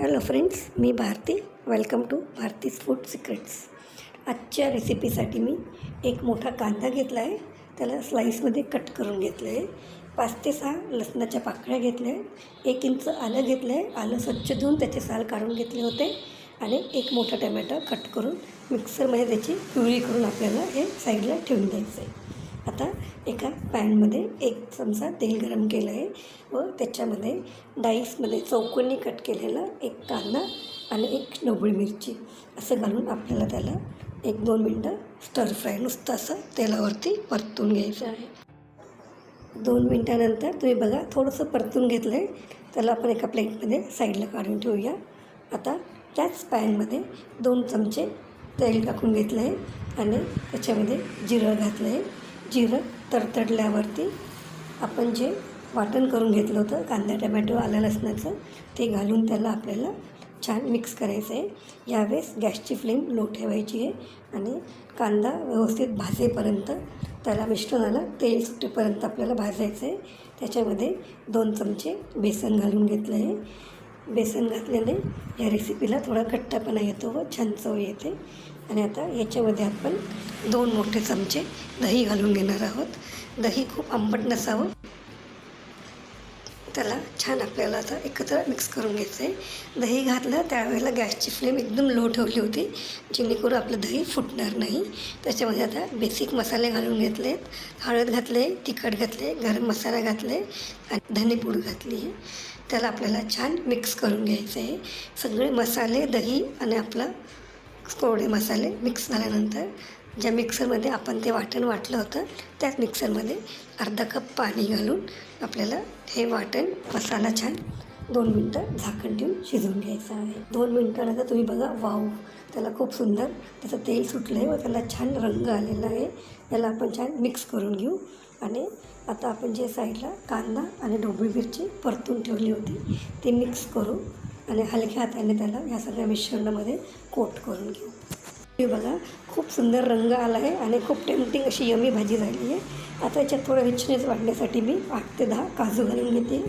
Hello friends me Bharati. Welcome to Bharati's food secrets आजच्या रेसिपीसाठी मी एक मोठा कांदा घेतला आहे. त्याला स्लाईसमध्ये कट करून घेतलं आहे पाच ते सहा लसणाच्या पाकळ्या घेतल्या एक इंच आलं घेतलं आहे आलं स्वच्छ धुवून त्याचे साल काढून घेतले होते. आणि एक मोठा टमॅटो कट करून मिक्सरमध्ये त्याची पिवळी करून आपल्याला हे साईडला ठेवून द्यायचं आहे आता एका पॅनमध्ये एक चमचा तेल गरम केलं आहे व त्याच्यामध्ये डाईसमध्ये चौकोनी कट केलेला एक कांदा आणि एक ढोबळी मिरची असं घालून आपल्याला त्याला एक दोन मिनटं स्टर फ्राय नुसतं असं तेलावरती परतून घ्यायचं आहे. दोन मिनटानंतर तुम्ही बघा थोडंसं परतून घेतलं आहे त्याला आपण एका प्लेटमध्ये साईडला काढून ठेवूया. आता त्याच पॅनमध्ये दोन चमचे तेल टाकून घेतलं आहे आणि त्याच्यामध्ये जिरं घातलं आहे जिरं तडतडल्यावरती आपण जे वाटण करून घेतलं होतं कांदा टमॅटो आलं लसणाचं ते घालून त्याला आपल्याला छान मिक्स करायचं आहे. यावेळेस गॅसची फ्लेम लो ठेवायची आहे आणि कांदा व्यवस्थित भाजेपर्यंत त्याला मिश्रणाला तेल सुटेपर्यंत आपल्याला भाजायचं आहे. त्याच्यामध्ये दोन चमचे बेसन घालून घेतलं आहे. बेसन घातलेले या रेसिपीला थोडा खट्टापणा येतो व छान चव येते. आणि आता याच्यामध्ये आपण दोन मोठे चमचे दही घालून घेणार आहोत. दही खूप आंबट नसावं. त्याला छान आपल्याला आता एकत्र मिक्स करून घ्यायचं आहे दही घातलं त्यावेळेला गॅसची फ्लेम एकदम लो ठेवली होती जेणेकरून आपलं दही फुटणार नाही. त्याच्यामध्ये आता बेसिक मसाले घालून घेतले आहेत हळद घातले तिखट घातले गरम मसाला घातले आणि धनेपूड घातली. आहे त्याला आपल्याला छान मिक्स करून घ्यायचं आहे सगळे मसाले दही आणि आपलं थोडे मसाले मिक्स झाल्यानंतर ज्या मिक्सरमध्ये आपण ते वाटण वाटलं होतं त्याच मिक्सरमध्ये अर्धा कप पाणी घालून आपल्याला हे वाटण मसाला छान दोन मिनटं झाकण ठेवून शिजवून घ्यायचं आहे. दोन मिनटानंतर तुम्ही बघा वाव त्याला खूप सुंदर त्याचं तेल सुटलं आहे व त्याला छान रंग आलेला आहे. त्याला आपण छान मिक्स करून घेऊ. आणि आता आपण जे साईडला कांदा आणि ढोबळी मिरची परतून ठेवली होती ती मिक्स करू. आणि हलक्या हाताने त्याला या सगळ्या मिश्रणामध्ये कोट करून घेऊ. हे बघा खूप सुंदर रंग आला आहे आणि खूप टेम्पटिंग अशी यमी भाजी झाली आहे. आता याच्यात थोडं रिचनेस वाढण्यासाठी मी आठ ते दहा काजू घालून घेते.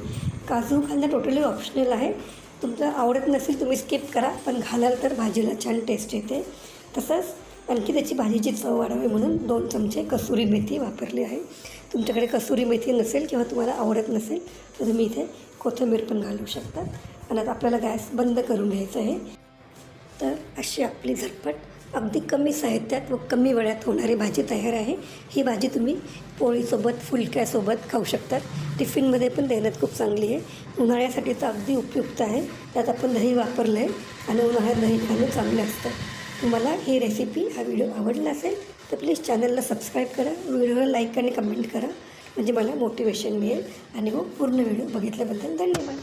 काजू घालणं टोटली ऑप्शनल आहे. तुमचं आवडत नसेल तुम्ही स्किप करा पण घालाल तर भाजीला छान टेस्ट येते. तसंच आणखी त्याची भाजीची चव वाढावी म्हणून दोन चमचे कसुरी मेथी वापरली आहे. तुमच्याकडे कसुरी मेथी नसेल किंवा तुम्हाला आवडत नसेल तर तुम्ही इथे कोथिंबीर पण घालू शकतात. आणि आता आपल्याला गॅस बंद करून घ्यायचं आहे. तर अशी आपली झटपट अगदी कमी साहित्यात व कमी वेळात होणारी भाजी तयार आहे. ही भाजी तुम्ही पोळीसोबत फुलक्यासोबत खाऊ शकतात. टिफिनमध्ये पण देण्यात खूप चांगली आहे. उन्हाळ्यासाठी तर अगदी उपयुक्त आहे. त्यात आपण दही वापरलं आहे आणि उन्हाळ्यात दही खाणं चांगलं असतं. तुम्हाला ही रेसिपी हा व्हिडिओ आवडला असेल तर प्लीज चॅनलला सबस्क्राईब करा. व्हिडिओला लाईक आणि कमेंट करा. म्हणजे मला मोटिवेशन मिळेल आणि हो पूर्ण व्हिडिओ बघितल्याबद्दल धन्यवाद.